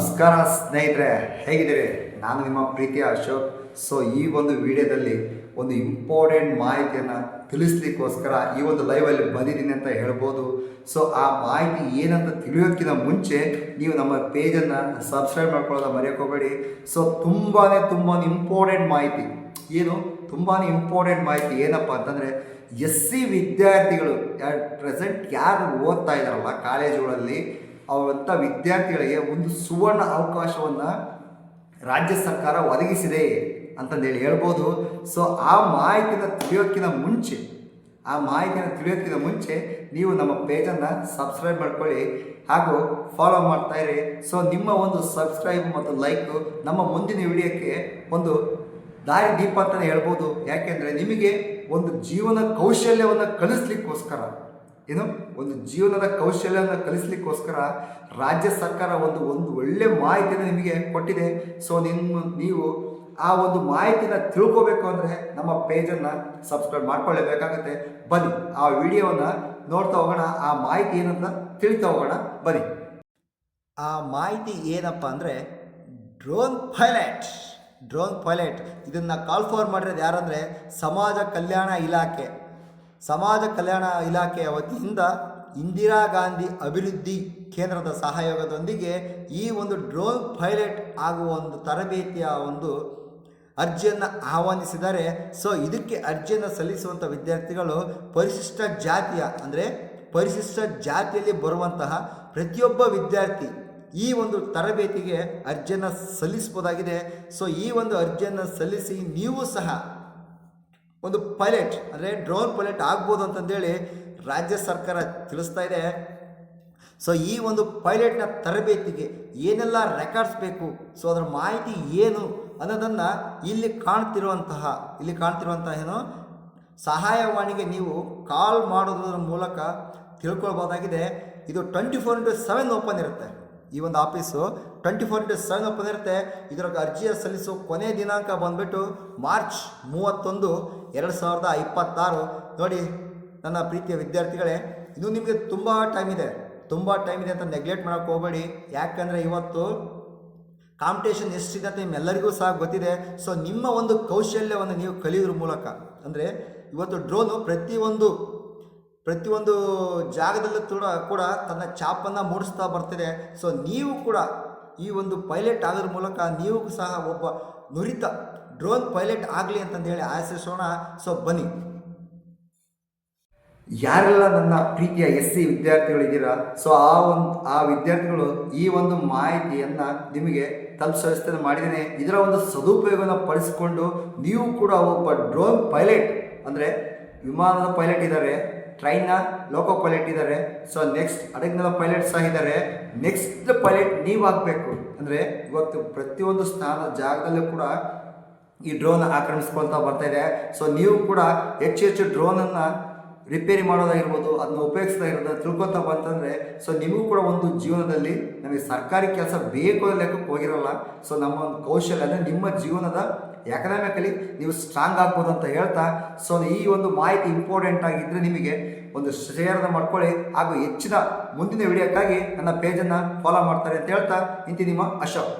ನಮಸ್ಕಾರ ಸ್ನೇಹಿತರೆ, ಹೇಗಿದ್ದೀರಿ? ನಾನು ನಿಮ್ಮ ಪ್ರೀತಿಯ ಅಶೋಕ್. ಸೊ ಈ ಒಂದು ವಿಡಿಯೋದಲ್ಲಿ ಒಂದು ಇಂಪಾರ್ಟೆಂಟ್ ಮಾಹಿತಿಯನ್ನು ತಿಳಿಸ್ಲಿಕ್ಕೋಸ್ಕರ ಈ ಒಂದು ಲೈವಲ್ಲಿ ಬಂದಿದ್ದೀನಿ ಅಂತ ಹೇಳ್ಬೋದು. ಸೊ ಆ ಮಾಹಿತಿ ಏನಂತ ತಿಳಿಯೋಕ್ಕಿಂತ ಮುಂಚೆ ನೀವು ನಮ್ಮ ಪೇಜನ್ನು ಸಬ್ಸ್ಕ್ರೈಬ್ ಮಾಡ್ಕೊಳ್ಳೋದ ಮರೆಯೋಕೋಬೇಡಿ ಸೊ ತುಂಬಾ ತುಂಬಾ ಇಂಪಾರ್ಟೆಂಟ್ ಮಾಹಿತಿ. ಏನು? ತುಂಬಾ ಇಂಪಾರ್ಟೆಂಟ್ ಮಾಹಿತಿ ಏನಪ್ಪ ಅಂತಂದರೆ ಎಸ್ ಸಿ ವಿದ್ಯಾರ್ಥಿಗಳು ಪ್ರೆಸೆಂಟ್ ಯಾರು ಓದ್ತಾ ಇದ್ದಾರಲ್ಲ ಕಾಲೇಜುಗಳಲ್ಲಿ ಅವಂಥ ವಿದ್ಯಾರ್ಥಿಗಳಿಗೆ ಒಂದು ಸುವರ್ಣ ಅವಕಾಶವನ್ನು ರಾಜ್ಯ ಸರ್ಕಾರ ಒದಗಿಸಿದೆ ಅಂತಂದೇಳಿ ಹೇಳ್ಬೋದು. ಸೊ ಆ ಮಾಹಿತಿನ ತಿಳಿಯೋಕ್ಕಿಂತ ಮುಂಚೆ, ಆ ಮಾಹಿತಿನ ತಿಳಿಯೋಕ್ಕಿಂತ ಮುಂಚೆ ನೀವು ನಮ್ಮ ಪೇಜನ್ನು ಸಬ್ಸ್ಕ್ರೈಬ್ ಮಾಡ್ಕೊಳ್ಳಿ ಹಾಗೂ ಫಾಲೋ ಮಾಡ್ತಾ ಇರಿ. ಸೊ ನಿಮ್ಮ ಒಂದು ಸಬ್ಸ್ಕ್ರೈಬ್ ಮತ್ತು ಲೈಕು ನಮ್ಮ ಮುಂದಿನ ವಿಡಿಯೋಕ್ಕೆ ಒಂದು ದಾರಿ ದೀಪ ಅಂತಲೇ ಹೇಳ್ಬೋದು. ಯಾಕೆಂದರೆ ನಿಮಗೆ ಒಂದು ಜೀವನ ಕೌಶಲ್ಯವನ್ನು ಕಲಿಸ್ಲಿಕ್ಕೋಸ್ಕರ ಏನು ಒಂದು ಜೀವನದ ಕೌಶಲ್ಯವನ್ನು ಕಲಿಸ್ಲಿಕ್ಕೋಸ್ಕರ ರಾಜ್ಯ ಸರ್ಕಾರ ಒಂದು ಒಂದು ಒಳ್ಳೆ ಮಾಹಿತಿಯನ್ನು ನಿಮಗೆ ಕೊಟ್ಟಿದೆ. ಸೊ ನಿಮ್ಮ, ನೀವು ಆ ಒಂದು ಮಾಹಿತಿನ ತಿಳ್ಕೋಬೇಕು ಅಂದರೆ ನಮ್ಮ ಪೇಜನ್ನು ಸಬ್ಸ್ಕ್ರೈಬ್ ಮಾಡ್ಕೊಳ್ಳೇಬೇಕಾಗತ್ತೆ. ಬನ್ನಿ, ಆ ವಿಡಿಯೋವನ್ನು ನೋಡ್ತಾ ಹೋಗೋಣ, ಆ ಮಾಹಿತಿ ಏನಂತ ತಿಳಿತಾ ಹೋಗೋಣ. ಬನ್ನಿ. ಆ ಮಾಹಿತಿ ಏನಪ್ಪ ಅಂದರೆ ಡ್ರೋನ್ ಪೈಲಟ್ ಡ್ರೋನ್ ಪೈಲಟ್ ಇದನ್ನು ಕಾಲ್ ಫಾರ್ ಮಾಡಿರೋದು ಯಾರಂದರೆ ಸಮಾಜ ಕಲ್ಯಾಣ ಇಲಾಖೆ. ಸಮಾಜ ಕಲ್ಯಾಣ ಇಲಾಖೆಯ ವತಿಯಿಂದ ಇಂದಿರಾ ಗಾಂಧಿ ಅಭಿವೃದ್ಧಿ ಕೇಂದ್ರದ ಸಹಯೋಗದೊಂದಿಗೆ ಈ ಒಂದು ಡ್ರೋನ್ ಪೈಲಟ್ ಆಗುವ ಒಂದು ತರಬೇತಿಯ ಒಂದು ಅರ್ಜಿಯನ್ನು ಆಹ್ವಾನಿಸಿದರೆ, ಸೊ ಇದಕ್ಕೆ ಅರ್ಜಿಯನ್ನು ಸಲ್ಲಿಸುವಂಥ ವಿದ್ಯಾರ್ಥಿಗಳು ಪರಿಶಿಷ್ಟ ಜಾತಿಯ, ಅಂದರೆ ಪರಿಶಿಷ್ಟ ಜಾತಿಯಲ್ಲಿ ಬರುವಂತಹ ಪ್ರತಿಯೊಬ್ಬ ವಿದ್ಯಾರ್ಥಿ ಈ ಒಂದು ತರಬೇತಿಗೆ ಅರ್ಜಿಯನ್ನು ಸಲ್ಲಿಸ್ಬೋದಾಗಿದೆ ಸೊ ಈ ಒಂದು ಅರ್ಜಿಯನ್ನು ಸಲ್ಲಿಸಿ ನೀವು ಸಹ ಒಂದು ಪೈಲಟ್, ಅಂದರೆ ಡ್ರೋನ್ ಪೈಲಟ್ ಆಗ್ಬೋದು ಅಂತಂದೇಳಿ ರಾಜ್ಯ ಸರ್ಕಾರ ತಿಳಿಸ್ತಾ ಇದೆ. ಸೊ ಈ ಒಂದು ಪೈಲಟ್ನ ತರಬೇತಿಗೆ ಏನೆಲ್ಲ ರೆಕಾರ್ಡ್ಸ್ ಬೇಕು? ಸೊ ಅದರ ಮಾಹಿತಿ ಏನು ಅನ್ನೋದನ್ನು ಇಲ್ಲಿ ಕಾಣ್ತಿರುವಂತಹ ಇಲ್ಲಿ ಕಾಣ್ತಿರುವಂತಹ ಏನು? ಸಹಾಯವಾಣಿಗೆ ನೀವು ಕಾಲ್ ಮಾಡೋದ್ರ ಮೂಲಕ ತಿಳ್ಕೊಳ್ಬೋದಾಗಿದೆ. ಇದು twenty four into seven open ಇರುತ್ತೆ. ಈ ಒಂದು office twenty four into seven open ಇರುತ್ತೆ. ಇದರ ಅರ್ಜಿಯ ಸಲ್ಲಿಸೋ ಕೊನೆ ದಿನಾಂಕ ಬಂದುಬಿಟ್ಟು ಮಾರ್ಚ್ ಮೂವತ್ತೊಂದು ಎರಡು ಸಾವಿರದ ಇಪ್ಪತ್ತಾರು. ನೋಡಿ ನನ್ನ ಪ್ರೀತಿಯ ವಿದ್ಯಾರ್ಥಿಗಳೇ, ಇದು ನಿಮಗೆ ತುಂಬ ಟೈಮ್ ಇದೆ. ತುಂಬ ಟೈಮ್ ಇದೆ ಅಂತ ನೆಗ್ಲೆಕ್ಟ್ ಮಾಡೋಕ್ಕೆ ಹೋಗಬೇಡಿ. ಯಾಕಂದರೆ ಇವತ್ತು ಕಾಂಪಿಟೇಷನ್ ಎಷ್ಟಿದೆ ಅಂತ ನಿಮ್ಮೆಲ್ಲರಿಗೂ ಸಹ ಗೊತ್ತಿದೆ. ಸೊ ನಿಮ್ಮ ಒಂದು ಕೌಶಲ್ಯವನ್ನು ನೀವು ಕಲಿಯೋದ್ರ ಮೂಲಕ, ಅಂದರೆ ಇವತ್ತು ಡ್ರೋನು ಪ್ರತಿಯೊಂದು ಪ್ರತಿಯೊಂದು ಜಾಗದಲ್ಲೂ ಕೂಡ ಕೂಡ ತನ್ನ ಚಾಪನ್ನು ಮೂಡಿಸ್ತಾ ಬರ್ತಿದೆ. ಸೊ ನೀವು ಕೂಡ ಈ ಒಂದು ಪೈಲಟ್ ಆಗೋದ್ರ ಮೂಲಕ ನೀವು ಸಹ ಒಬ್ಬ ನುರಿತ ಡ್ರೋನ್ ಪೈಲಟ್ ಆಗಲಿ ಅಂತಂದೇಳಿ ಆಶಿಸೋಣ ಸೊ ಬನ್ನಿ. ಯಾರೆಲ್ಲ ನನ್ನ ಪ್ರೀತಿಯ ಎಸ್ ಸಿ ವಿದ್ಯಾರ್ಥಿಗಳಿದ್ದೀರಾ? ಸೊ ಆ ಒಂದು, ಆ ವಿದ್ಯಾರ್ಥಿಗಳು ಈ ಒಂದು ಮಾಹಿತಿಯನ್ನು ನಿಮಗೆ ತಲುಪಿಸೋ ವ್ಯವಸ್ಥೆ ಮಾಡಿದ್ದೇನೆ. ಇದರ ಒಂದು ಸದುಪಯೋಗನ ಪಡಿಸಿಕೊಂಡು ನೀವು ಕೂಡ ಒಬ್ಬ ಡ್ರೋನ್ ಪೈಲಟ್, ಅಂದರೆ ವಿಮಾನದ ಪೈಲಟ್ ಇದ್ದಾರೆ. ಟ್ರೈನ್ನ ಲೋಕೋ ಪೈಲಟ್ ಇದ್ದಾರೆ. ಸೊ ನೆಕ್ಸ್ಟ್ ಹಡಗಿನ ಪೈಲಟ್ ಸಹ ಇದ್ದಾರೆ. ನೆಕ್ಸ್ಟ್ ಪೈಲಟ್ ನೀವು ಆಗಬೇಕು. ಅಂದರೆ ಇವತ್ತು ಪ್ರತಿಯೊಂದು ಸ್ಥಾನ, ಜಾಗದಲ್ಲೂ ಕೂಡ ಈ ಡ್ರೋನ್ ಆಕ್ರಮಿಸ್ಕೊಳ್ತಾ ಬರ್ತಾ ಇದೆ. ಸೊ ನೀವು ಕೂಡ ಹೆಚ್ಚು ಹೆಚ್ಚು ಡ್ರೋನನ್ನು ರಿಪೇರಿ ಮಾಡೋದಾಗಿರ್ಬೋದು ಅದನ್ನ ಉಪಯೋಗಿಸೋದಾಗಿರ್ಬೋದು ತಿಳ್ಕೊತಾ ಬಂತಂದರೆ ಸೊ ನಿಮಗೂ ಕೂಡ ಒಂದು ಜೀವನದಲ್ಲಿ ನಮಗೆ ಸರ್ಕಾರಿ ಕೆಲಸ ಬೇಕು ಲೆಕ್ಕಕ್ಕೆ ಹೋಗಿರಲ್ಲ. ಸೊ ನಮ್ಮ ಒಂದು ಕೌಶಲ್ಯ ಅಂದರೆ ನಿಮ್ಮ ಜೀವನದ ಎಕನಾಮಿಕಲಿ ನೀವು ಸ್ಟ್ರಾಂಗ್ ಆಗ್ಬೋದು ಅಂತ ಹೇಳ್ತಾ ಸೊ ಈ ಒಂದು ಮಾಹಿತಿ ಇಂಪಾರ್ಟೆಂಟ್ ಆಗಿದ್ದರೆ ನಿಮಗೆ ಒಂದು ಶೇರ್ನ ಮಾಡ್ಕೊಳ್ಳಿ ಹಾಗೂ ಹೆಚ್ಚಿನ ಮುಂದಿನ ವಿಡಿಯೋಕ್ಕಾಗಿ ನನ್ನ ಪೇಜನ್ನು ಫಾಲೋ ಮಾಡ್ತಾರೆ ಅಂತ ಹೇಳ್ತಾ, ಇಂತಿ ನಿಮ್ಮ ಅಶೋಕ್.